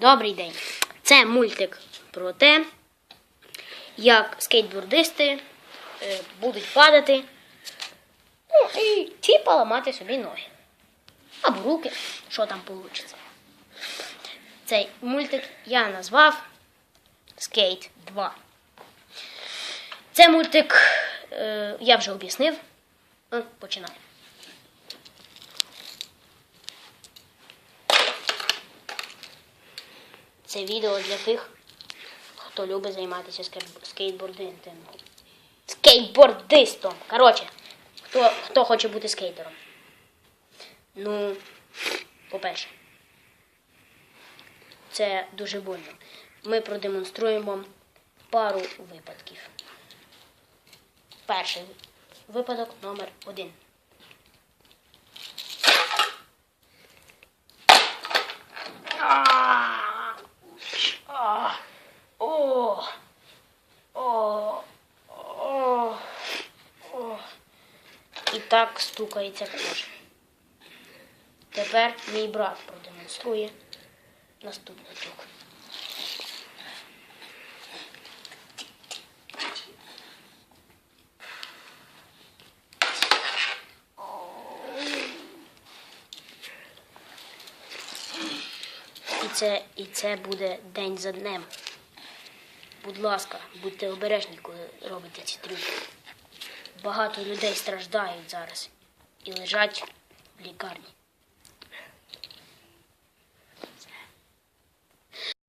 Добрий день. Це мультик про те, як скейтбордисти е, будуть падати ну, і типа ламати собі ноги. Або руки, що там вийде. Цей мультик я назвав Скейт 2. Це мультик е, я вже об'яснив. Е, Це відео для тих, хто любить займатися скейт- скейтбордингом. Скейтбордистом. Коротше, хто, хто хоче бути скейтером. Ну, по-перше, це дуже больно. Ми продемонструємо пару випадків. Перший випадок номер один. О! О! І так стукається кожен. Тепер мій брат продемонструє наступний трюк. І це, і це буде день за днем. Будь ласка, будьте обережні, коли робите ці трюки. Багато людей страждають зараз і лежать в лікарні.